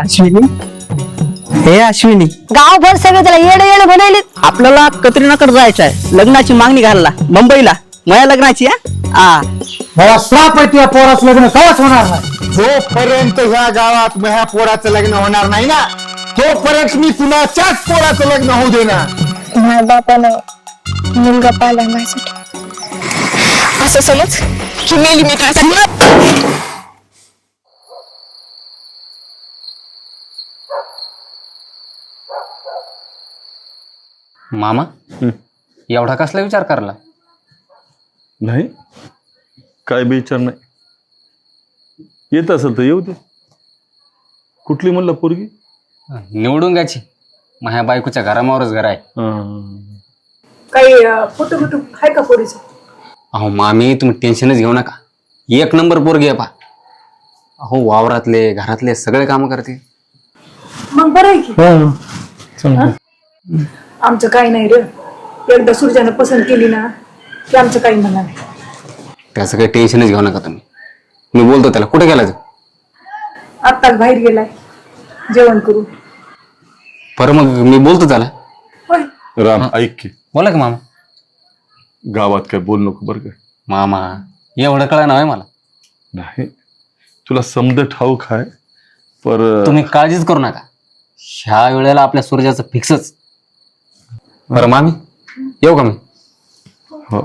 अश्विनी? हे अश्विनी. गावभर सगळे त्याला येड येड बनवले आपल्याला कत्रिनाकडे जायचं आहे लग्नाची मागणी घालला. मुंबईला. माझ्या लग्नाची हा? हा. मला श्राप आहे त्या पोराचं लग्न. कवाच होणार नाही? जोपर्यंत ह्या गावात ह्या पोराचं लग्न होणार नाही ना तोपर्यंत मी कुणाच्याच पोराचं लग्न होऊ देणार. माझ्या बापानं मुलगा पाहिला माझ्यासाठी. असं समज? की मेली मी त्यासाठी मामा? एवढा कसला विचार करला? नाही. काय विचार नाही. येत असेल तर येऊ दे. कुठली म्हणलं पोरगी? निवडून घ्यायची. माझ्या बायकोच्या घरामावरच घर आहे. हां. काही फोटो बिटो आहे का पोरीचं? अहो मामी तुम्ही टेन्शनच घेऊ नका. एक नंबर पोरगी आहे पा. अहो वावरातले घरातले सगळे काम करते. मग बरं आहे की. आमचं काही नाही रे. एकदा सूर्यानं पसंत केली ना की आमचं काही म्हणा नाही. त्याचं काही टेन्शनच घेऊ नका तुम्ही. मी बोलतो त्याला कुठे गेला तू? आत्ताच बाहेर गेलाय जेवण करू बरं मग मी बोलतो त्याला. होय. राम ऐक की. बोला का मामा. गावात काय बोल नको बरं का? मामा एवढं कळा नव्हे मला. नाही. तुला समज ठाऊक आहे पर तुम्ही काळजीच करू नका. ह्या वेळेला आपल्या सूर्याचं फिक्सच बरं मामी? येऊ का मी? हो.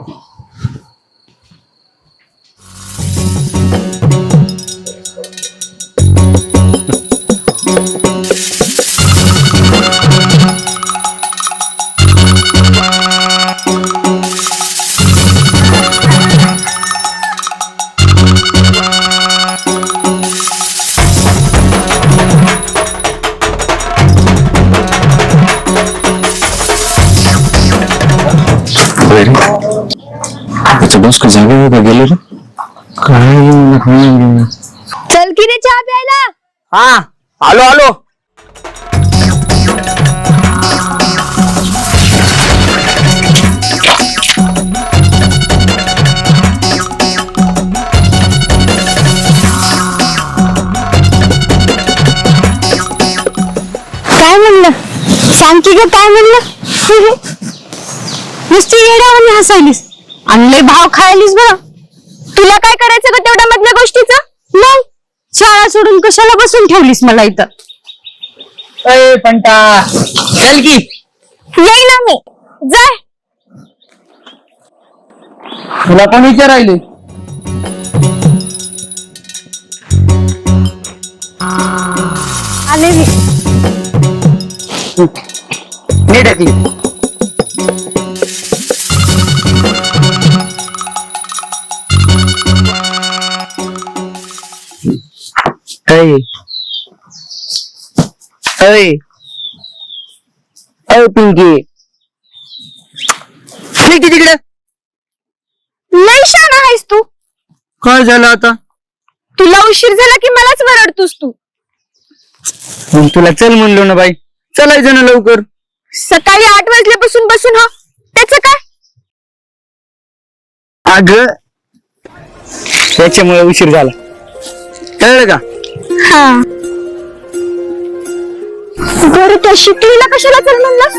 चल की रे चहा प्यायला? हा आलो आलो। काय म्हणलं? सांग की ग काय म्हणलं? नुसती येड्यावानी हसायलीस. आणि लय भाव खायलीस बरं. तुला काय करायचं ग तेवढ्या मधल्या गोष्टीचं? नाही. शाळा सोडून कशाला बसून ठेवलीस मला इथं? अय पंटा. चल की. येई ना मी. जाय. तुला कोण विचारायले? आले मी. नीट ऐकली अय अय अय पिंकी आहे तिकडे लय शान आहेस तू. काय झालं आता? तुला उशीर झाला की मलाच वरडतोस तू. मग तुला चल म्हणलो ना बाई. चलायचं ना लवकर. सकाळी आठ वाजल्यापासून बसून हा. त्याच काय? अग त्याच्यामुळे उशीर झाला. कळलं का? हा. बरं त्या शिकलीला कशाला चल म्हणलास?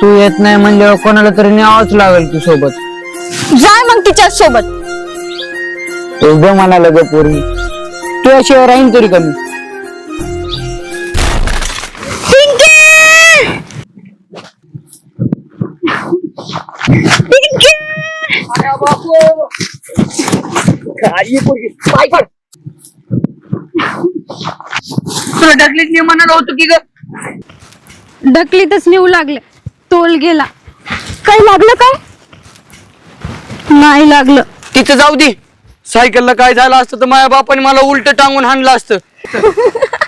तू येत नाही म्हणजे कोणाला तरी न्यावंच लागेल तू सोबत जाय मग तिच्या सोबत. एकदम म्हणाला ग पोरी तू याशिवाय राहीन तरी कमी. तुला ढकलीत नाही म्हणाल होतो की ग? ढकलीतच नेऊ लागले. तोल गेला. काय लागलं काय? नाही लागलं. तिथं जाऊ दे. सायकलला काय झालं असतं तर माझ्या बापाने मला उलट टांगून हाणलं असतं.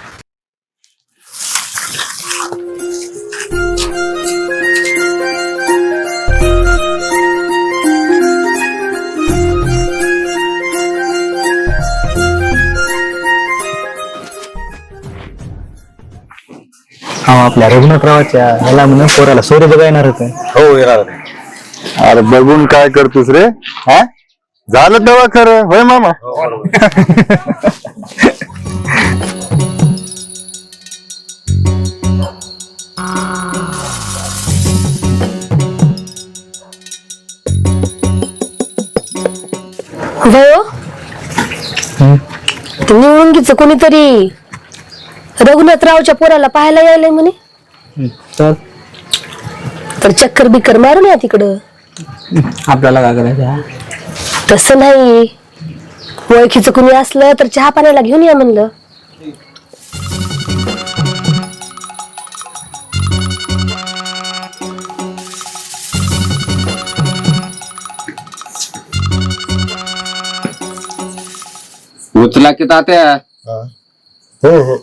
आपल्या रघुनाथरावाच्या ह्याला म्हणून पोराला सोरे बघा येणार होत. हो येणार. अरे बघून काय करतोस रे? हा? झालं तेव्हा खरं. होय मामा? हो, तुम्ही ते निवडुंगीच कोणीतरी. रघुनाथरावच्या पोराला पाहायला यायलंय म्हणे. तर तर चक्कर बिक्कर मारून या तिकडं. आपल्याला काय करायचं तसं नाही. ओळखीचं कुणी असलं तर चहा पाण्याला घेऊन या म्हणलं. उचला की तात्या. हो हो.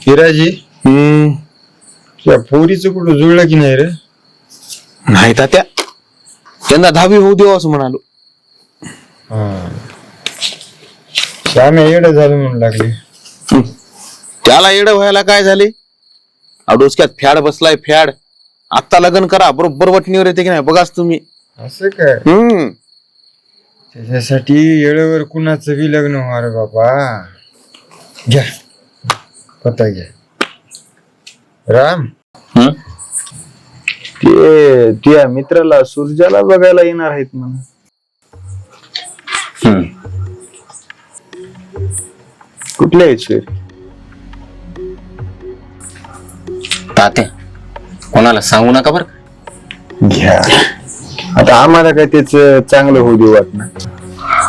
हिराजी. त्या पोरीचं कुठं जुळलं की नाही रे? नाही तात्या त्यांना दहावी होऊ देऊ असं म्हणालो. श्याम्या येडं झालं म्हणून लागले. त्याला येडं व्हायला काय झाले? अडोसक्यात फॅड बसलाय फॅड आत्ता लग्न करा बरोबर वटणीवर येते की नाही बघाच तुम्ही. असं काय? हम्म. त्याच्यासाठी येळेवर कुणाचं बी लग्न व्हा रे बाबा घ्या. पत्ता घ्या. राम. हं? ते त्या मित्राला सूर्जाला बघायला येणार आहेत म्हणून. कुठल्या आहेत तात्या कोणाला सांगू नका बरं घ्या. आता आम्हाला काय त्याच चांगलं होऊ देऊ वाटणार.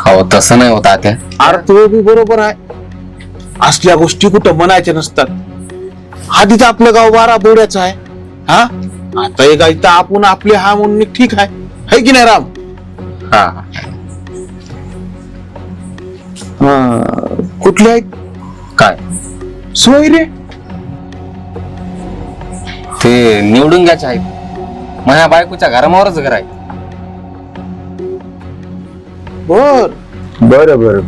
अहो तसं नाही हो तात्या अरे तो बी बरोबर आहे. असल्या गोष्टी कुठं म्हणायच्या नसतात. आधीच आपलं गाव बारा बोड्याचं आहे. हा? आता एक इथं आपण आपले हा म्हणून ठीक आहे. है की नाही राम? हा. हा, कुठले आहेत? काय? सोय रे ते निवडून घ्यायचे आहेत माझ्या बायकोच्या घरामावरच घर आहे. बर. बरं बरं बरं.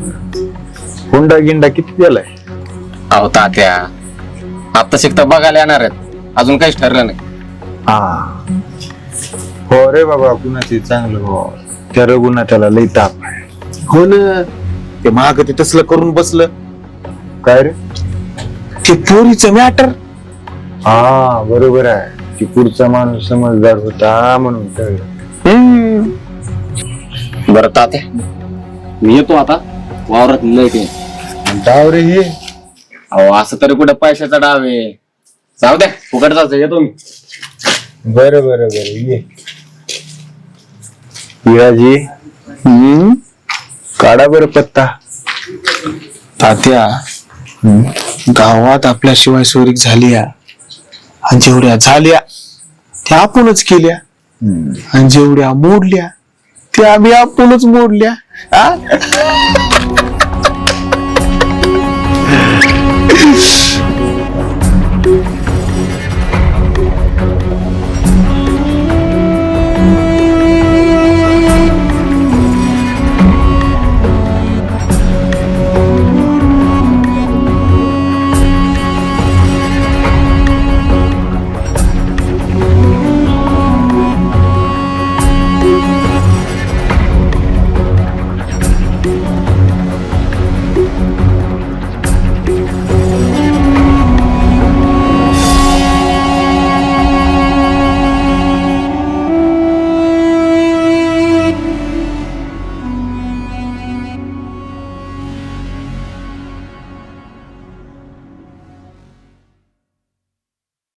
हुंडा गिंडा किती दिलाय अहो तात्या. आता शिकता बघायला येणार आहेत. अजून काहीच ठरलं नाही. हा. हो रे बाबा कुणाचे चांगलं हो. त्या रघुनाथाला लई ताप आहे. हो ना. ते महाग ते तसलं करून बसलं. काय रे? ते पोरीचं मॅटर हा बरोबर आहे. की पुढचा माणूस समजदार होता म्हणून कळलं. बरं तात्या. मी येतो आता. वावरात लय ते डाव रे हे अहो असं तरी कुठे पैशाचा डाव आहे. जाऊ द्या फुकट जायचं येतो मी बरं बरं बरं ये. विराजी काढा बरं पत्ता. तात्या गावात आपल्याशिवाय सोरीक झाल्या. आणि जेवढ्या झाल्या त्या आपणच केल्या. आणि जेवढ्या मोडल्या त्या आम्ही आपणच मोडल्या. हा?